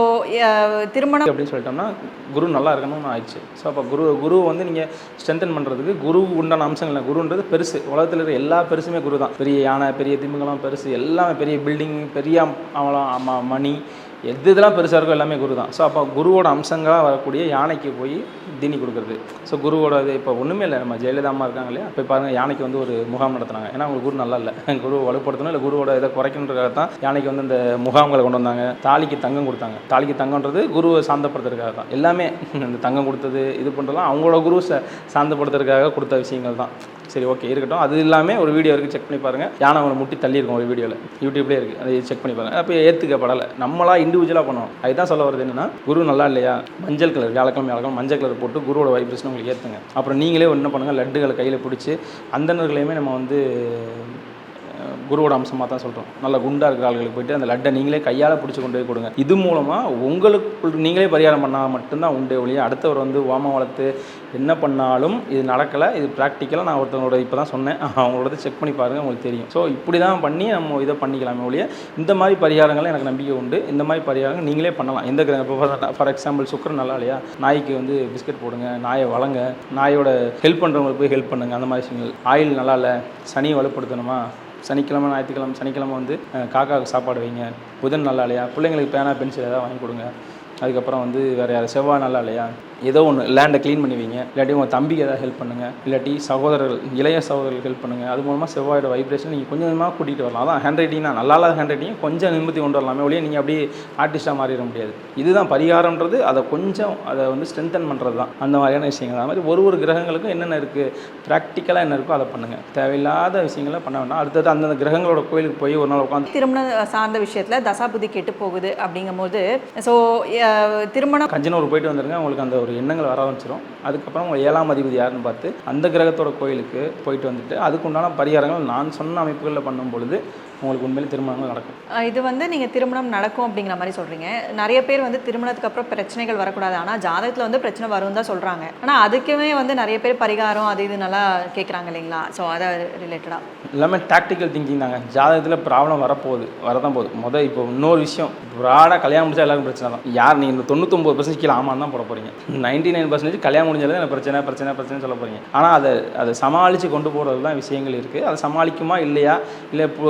S1: திருமணம்
S2: அப்படின்னு சொல்லிட்டோம்னா குரு நல்லா இருக்கணும்னு ஆயிடுச்சு. ஸோ அப்போ குரு குரு வந்து நீங்கள் ஸ்ட்ரென்தன் பண்ணுறதுக்கு குரு உண்டான அம்சங்கள். குருன்றது பெருசு. உலகத்தில் இருக்கிற எல்லா பெருசுமே குரு தான். பெரிய யானை பெரிய திமிங்கலம் பெருசு எல்லாமே பெரிய பில்டிங் பெரிய அவலம் மணி எது இதெல்லாம் பெருசாக இருக்கோ எல்லாமே குரு தான். ஸோ அப்போ குருவோட அம்சங்களாக வரக்கூடிய யானைக்கு போய் தீனி கொடுக்குறது. ஸோ குருவோட இது இப்போ ஒன்றுமே இல்லை. நம்ம ஜெயலலிதா அம்மா இருக்காங்க இல்லையா? இப்போ பாருங்கள் யானைக்கு வந்து ஒரு முகாம் நடத்துனாங்க. ஏன்னா அவங்க குரு நல்லா இல்லை. குரு வலுப்படுத்தணும் இல்லை குருவோட இதை குறைக்கணுன்றதுக்காக தான் யானைக்கு வந்து இந்த முகாம்களை கொண்டு வந்தாங்க. தாலிக்கு தங்கம் கொடுத்தாங்க. தாலிக்கு தங்கம்ன்றது குருவை சாந்தப்படுத்துறதுக்காக தான். எல்லாமே இந்த தங்கம் கொடுத்தது இது பண்ணுறதுலாம் அவங்களோட குரு ச சாந்தப்படுத்துறதுக்காக கொடுத்த விஷயங்கள் தான். சரி ஓகே இருக்கட்டும். அது இல்லாமல் ஒரு வீடியோ இருக்குது செக் பண்ணி பாருங்கள் யானை அவங்களை முட்டி தள்ளி இருக்கும் ஒரு வீடியோவில் யூடியூப்லேயே இருக்குது அதை செக் பண்ணி பாருங்கள் அப்போ ஏற்றுக்கப்படலை நம்மளா இண்டிவிஜுவலாக பண்ணணும் அதுதான் சொல்ல வருது என்னன்னா குரு நல்லா இல்லையா? மஞ்சள் கலர் வியாழக்கிழமை வியாழக்கிழமை மஞ்சள் கலர் போட்டு குருவோட வைப்ரேஷன் உங்களுக்கு ஏற்றுங்க அப்புறம் நீங்களே என்ன பண்ணுங்கள் லட்டுகளை கையில் பிடிச்சி அந்தணர்களையுமே நம்ம வந்து குருவோட அம்சமாக தான் சொல்கிறோம் நல்லா குண்டாக இருக்கிற ஆளுகளுக்கு போயிட்டு அந்த லட்டை நீங்களே கையால் பிடிச்சி கொண்டு போய் கொடுங்க. இது மூலமாக உங்களுக்கு நீங்களே பரிகாரம் பண்ணால் மட்டும்தான் உண்டு ஒழிய அடுத்தவர் வந்து ஓமம் வளர்த்து என்ன பண்ணாலும் இது நடக்கலை இது ப்ராக்டிக்கலாக நான் ஒருத்தவங்களோட இப்போ தான் சொன்னேன். (laughs) அவங்களோட செக் பண்ணி பாருங்கள் உங்களுக்கு தெரியும். ஸோ இப்படி தான் பண்ணி நம்ம இதை பண்ணிக்கலாமே ஒழிய இந்த மாதிரி பரிகாரங்கள் எனக்கு நம்பிக்கை உண்டு. இந்த மாதிரி பரிகாரங்கள் நீங்களே பண்ணலாம். எந்த இப்போ ஃபார் எக்ஸாம்பிள் சுக்கரன் நல்லா இல்லையா? நாய்க்கு வந்து பிஸ்கட் போடுங்க நாயை வளங்க நாயோட ஹெல்ப் பண்ணுறவங்களுக்கு போய் ஹெல்ப் பண்ணுங்க அந்த மாதிரி விஷயங்கள். ஆயில் நல்லா இல்லை சனியை வலுப்படுத்தணுமா? சனிக்கிழமை ஞாயிற்றுக்கிழமை சனிக்கிழமை வந்து காக்காவுக்கு சாப்பாடு வைங்க. புதன் நல்லா இல்லையா பிள்ளைங்களுக்கு பேனா பென்சில் ஏதாவது வாங்கி கொடுங்க. அதுக்கப்புறம் வந்து வேறு யார்? செவ்வாய் நல்லா இல்லையா ஏதோ ஒன்று லேண்டை க்ளீன் பண்ணி வைங்க இல்லாட்டி உங்கள் தம்பிக்கு ஏதாவது ஹெல்ப் பண்ணுங்கள் இல்லாட்டி சகோதரர்கள் இளைய சகோதரர்கள் ஹெல்ப் பண்ணுங்கள் அது மூலமாக செவ்வாயோட வைப்ரேஷன் நீங்கள் கொஞ்சம் கொஞ்சமாக கூட்டிகிட்டு வரலாம். அதான் ஹேண்ட் ரைட்டிங் தான் நல்லா இல்லாத ஹேண்ட் ரைட்டிங் கொஞ்சம் நிம்மதி கொண்டு வரலாமே ஒழிய நீங்கள் அப்படியே ஆர்டிஸ்ட்டாக மாறிட முடியாது. இதுதான் பரிகாரம்ன்றது. அதை கொஞ்சம் அதை வந்து ஸ்ட்ரென்தன் பண்ணுறது தான் அந்த மாதிரியான விஷயங்கள். அது மாதிரி ஒரு ஒரு கிரகங்களுக்கும் என்னென்ன இருக்குது ப்ராக்டிக்கலாக என்ன இருக்கோ அதை பண்ணுங்கள் தேவையில்லாத விஷயங்களை பண்ண வேண்டாம். அடுத்தது அந்தந்த கிரகங்களோட கோயிலுக்கு போய் ஒரு நாள் உட்காந்து
S1: திருமணம் சார்ந்த விஷயத்துல தசாபுதி கெட்டு போகுது அப்படிங்கும்போது ஸோ திருமணம்
S2: கஞ்சனூர் போயிட்டு வந்துருங்க. உங்களுக்கு அந்த ஒரு எண்ணங்கள் வர ஆரம்பிச்சிடும் அதுக்கப்புறம் உங்கள் ஏழாம் அதிபதி யாருன்னு பார்த்து அந்த கிரகத்தோட கோயிலுக்கு போயிட்டு வந்துட்டு அதுக்குண்டான பரிகாரங்கள் நான் சொன்ன அமைப்புகளில் பண்ணும் பொழுது உங்களுக்கு உண்மையிலே திருமணங்கள் நடக்கும்.
S1: இது வந்து நீங்கள் திருமணம் நடக்கும் அப்படிங்கிற மாதிரி சொல்கிறீங்க நிறைய பேர் வந்து திருமணத்துக்கு அப்புறம் பிரச்சனைகள் வரக்கூடாது. ஆனால் ஜாதகத்தில் வந்து பிரச்சனை வரும் தான் சொல்கிறாங்க ஆனால் அதுக்குமே வந்து நிறைய பேர் பரிகாரம் அது இது நல்லா கேட்குறாங்க இல்லைங்களா? ஸோ அதை ரிலேட்டடாக
S2: எல்லாமே டாக்டிக்கல் திங்கிங் தாங்க. ஜாதகத்தில் ப்ராப்ளம் வரப்போகுது. வரதான் போகுது. மொதல் இப்போ இன்னொரு விஷயம். ப்ராடாக கல்யாணம் முடிச்சா எல்லாருக்கும் பிரச்சனை தான். யார் நீங்கள் இந்த தொண்ணூத்தொம்பது பர்சன்ட் கீழே ஆமான்னு தான் போட போகிறீங்க நைன்டி நைன் பர்சன்டேஜ் கல்யாணம் முடிஞ்சாலே எனக்கு பிரச்சனை பிரச்சனை பிரச்சனை சொல்ல போகிறீங்க ஆனால் அதை அதை சமாளித்து கொண்டு போகிறது தான் விஷயங்கள் இருக்குது அதை சமாளிக்குமா இல்லையா? இல்லை இப்போ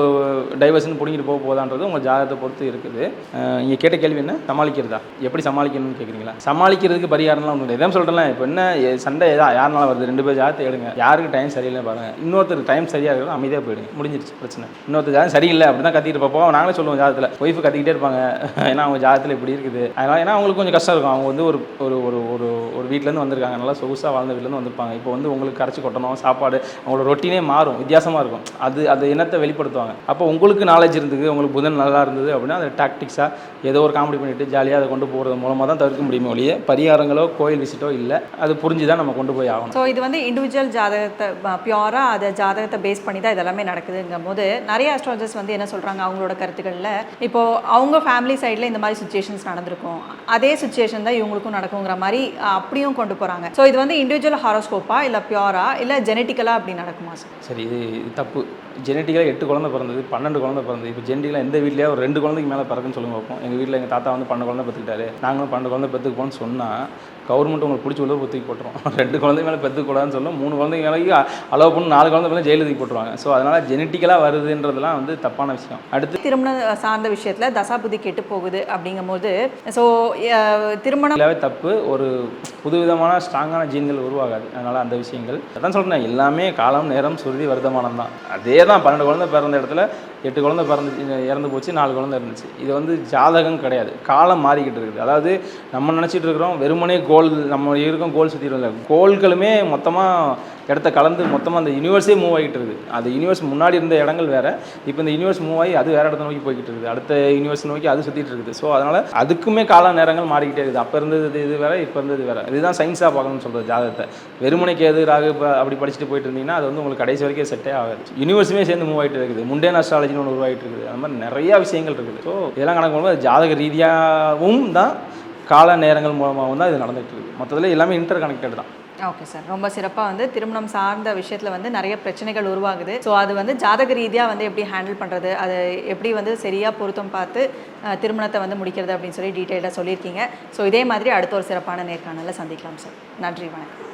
S2: டைவர்ஷன் பிடிங்கிட்டு போக போதான்றது உங்கள் ஜாதகத்தை பொறுத்து இருக்குது. நீங்கள் கேட்ட கேள்வி என்ன? சமாளிக்கிறதா? எப்படி சமாளிக்கணும்னு கேட்குறீங்களா சமாளிக்கிறதுக்கு பரிகாரம்லாம் ஒன்று இதான் சொல்கிறேன் இப்போ என்ன சண்டை ஏதா யாருனால வருது. ரெண்டு பேர் ஜாதகத்தை எடுங்க. யாருக்கு டைம் சரியில்லை பாருங்கள் இன்னொருத்தருக்கு டைம் சரியாக இருக்கணும் அமைதியாக போயிடுங்க. முடிஞ்சிருச்சு பிரச்சனை. இன்னொருத்தர் ஜாதகம் சரியில்லை அப்படி தான் கத்திட்டு பார்ப்போம் நாங்களே சொல்லுவோம் ஜாதகத்தில் ஒய்ஃபு கத்திக்கிட்டே இருப்பாங்க. (laughs) ஏன்னா அவங்க ஜாதகத்தில் இப்படி இருக்குது. அதனால் ஏன்னா அவங்களுக்கு கொஞ்சம் கஷ்டம் இருக்கும். அவங்க வந்து ஒரு ஒரு ஒரு ஒரு ஒரு வீட்டிலேருந்து வந்திருக்காங்க. நல்லா சொகுசாக வாழ்ந்த வீட்டிலேருந்து வந்திருப்பாங்க. இப்போ வந்து உங்களுக்கு கரைச்சி கொட்டணும் சாப்பாடு அவங்களோட ரொட்டீனே மாறும். வித்தியாசமாக இருக்கும். அது அது என்னத்தை வெளிப்படுத்துவாங்க. அப்போ உங்களுக்கு நாலேஜ் இருந்தது உங்களுக்கு புதன் நல்லா இருந்தது அப்படின்னா அதை டாக்டிக்ஸாக ஏதோ ஒரு காமெடி பண்ணிட்டு ஜாலியாக அதை கொண்டு போகிறது மூலமாக தான் தவிர்க்க முடியுமே ஒழிய பரிகாரங்களோ கோயில் விசிட்டோ இல்லை அது புரிஞ்சு தான் நம்ம கொண்டு போய் ஆகணும்.
S1: ஸோ இது வந்து இண்டிவிஜுவல் ஜாதகத்தை பியூராக அதை ஜாதகத்தை பேஸ் பண்ணி தான் இதெல்லாமே நடக்குதுங்கும் போது நிறைய அஸ்ட்ராலஜர்ஸ் வந்து என்ன சொல்கிறாங்க அவங்களோட கருத்துக்களில் இப்போ அவங்க ஃபேமிலி சைடில் இந்த மாதிரி சுச்சுவேஷன்ஸ் நடந்திருக்கும். அதே சுச்சுவேஷன் தான் இவங்களுக்கும் நடக்குங்கிற மாதிரி அப்படியும் கொண்டு போகிறாங்க ஸோ இது வந்து இண்டிவிஜுவல் ஹாரோஸ்கோப்பா இல்லை பியூரா இல்லை ஜெனட்டிக்கலாக அப்படி நடக்குமா சார்
S2: சரி இது இது தப்பு. ஜெனட்டிக்கலாக எட்டு குழந்தை பிறந்தது பன்னெண்டு குழந்தை பிறந்தது. இப்போ ஜென்டிலாம் எந்த வீட்லேயே ஒரு ரெண்டு குழந்தைக்கு மேலே பிறக்குன்னு சொல்லுங்க பார்ப்போம் எங்கள் வீட்டில் எங்கள் தாத்தா வந்து பன்னெண்டு குழந்தை பெற்றுக்கிட்டாரு. நாங்களும் பன்னெண்டு குழந்தை பெற்றுக்கு போன்னு சொன்னால் கவர்மெண்ட் உங்களுக்கு பிடிச்சி உள்ள தூக்கி போட்டுரும். (laughs) ரெண்டு குழந்தைக்கு மேலே பெற்றுக்கூடாதுன்னு சொல்லும். மூணு குழந்தைக்கு மேலே அலோவ் பண்ணி நாலு குழந்தை மேலே ஜெயிலுக்கு தூக்கி போட்டுருவாங்க. ஸோ அதனால் ஜெனட்டிக்கலாக வருதுன்றதுலாம் வந்து தப்பான விஷயம். அடுத்து
S1: திருமணம் சார்ந்த விஷயத்தில் தசாபுதி கெட்டு போகுது அப்படிங்கும்போது ஸோ திருமணம்
S2: தப்பு. ஒரு புதுவிதமான ஸ்ட்ராங்கான ஜீன்கள் உருவாகாது. அதனால் அந்த விஷயங்கள். அதான் சொல்கிறேன் எல்லாமே காலம் நேரம் சுருதி வர்த்தமானம் தான். அதே தான் பன்னெண்டு குழந்தை பிறந்த இடத்துல எட்டு குழந்தை பிறந்து இறந்து போச்சு நாலு குழந்தை இருந்துச்சு. இது வந்து ஜாதகம் கிடையாது. காலம் மாறிக்கிட்டு இருக்குது. அதாவது நம்ம நினச்சிட்டு இருக்கிறோம் வெறுமனே கோல் நம்ம இருக்கும் கோல் சுற்றிட்டு இல்லை மொத்தமாக இடத்த கலந்து மொத்தமாக அந்த யூனிவர்ஸே மூவ் ஆகிட்டு இருக்குது. அது யூனிவர்ஸ் முன்னாடி இருந்த இடங்கள் வேறு இப்போ இந்த யூனிவர்ஸ் மூவ் ஆகி அது வேறு இடத்த நோக்கி போய்கிட்டு இருக்குது. அடுத்த யூனிவர்ஸ் நோக்கி அது சுற்றிட்டு இருக்குது. ஸோ அதனால் அதுக்குமே கால நேரங்கள் மாறிக்கிட்டே இருக்குது. அப்போ இருந்தது இது இது வேறு இப்போ இருந்தது வேறு. இதுதான் சயின்ஸாக பார்க்கணும்னு சொல்கிறது ஜாதகத்தை. வெறுமனைக்கு எது ராகு இப்போ அப்படி படிச்சுட்டு போயிட்டு இருந்தீங்கன்னா அது வந்து உங்களுக்கு கடைசி வரைக்கும் செட்டே ஆகாது. யூனிவர்ஸுமே சேர்ந்து மூவ் ஆகிட்டு இருக்குது. முண்டேன் அஸ்ட்ராலஜின்னு ஒன்று உருவாகிட்டு இருக்குது. அந்த மாதிரி நிறையா விஷயங்கள் இருக்குது. ஸோ இதெல்லாம் கணக்கு பண்ணும்போது ஜாதக ரீதியாகவும் தான் கால நேரங்கள் மூலமாகவும் தான் இது நடந்துகிட்டு இருக்குது மொத்தத்தில் எல்லாமே இன்டர் கனெக்டட் தான்.
S1: ஓகே சார் ரொம்ப சிறப்பாக வந்து திருமணம் சார்ந்த விஷயத்தில் வந்து நிறைய பிரச்சனைகள் உருவாகுது. ஸோ அது வந்து ஜாதக ரீதியாக வந்து எப்படி ஹேண்டில் பண்ணுறது அதை எப்படி வந்து சரியாக பொருத்தம் பார்த்து திருமணத்தை வந்து முடிக்கிறது அப்படின்னு சொல்லி டீட்டெயிலாக சொல்லியிருக்கீங்க. ஸோ இதே மாதிரி அடுத்த ஒரு சிறப்பான நேர்காணலில் சந்திக்கலாம் சார் நன்றி வணக்கம்.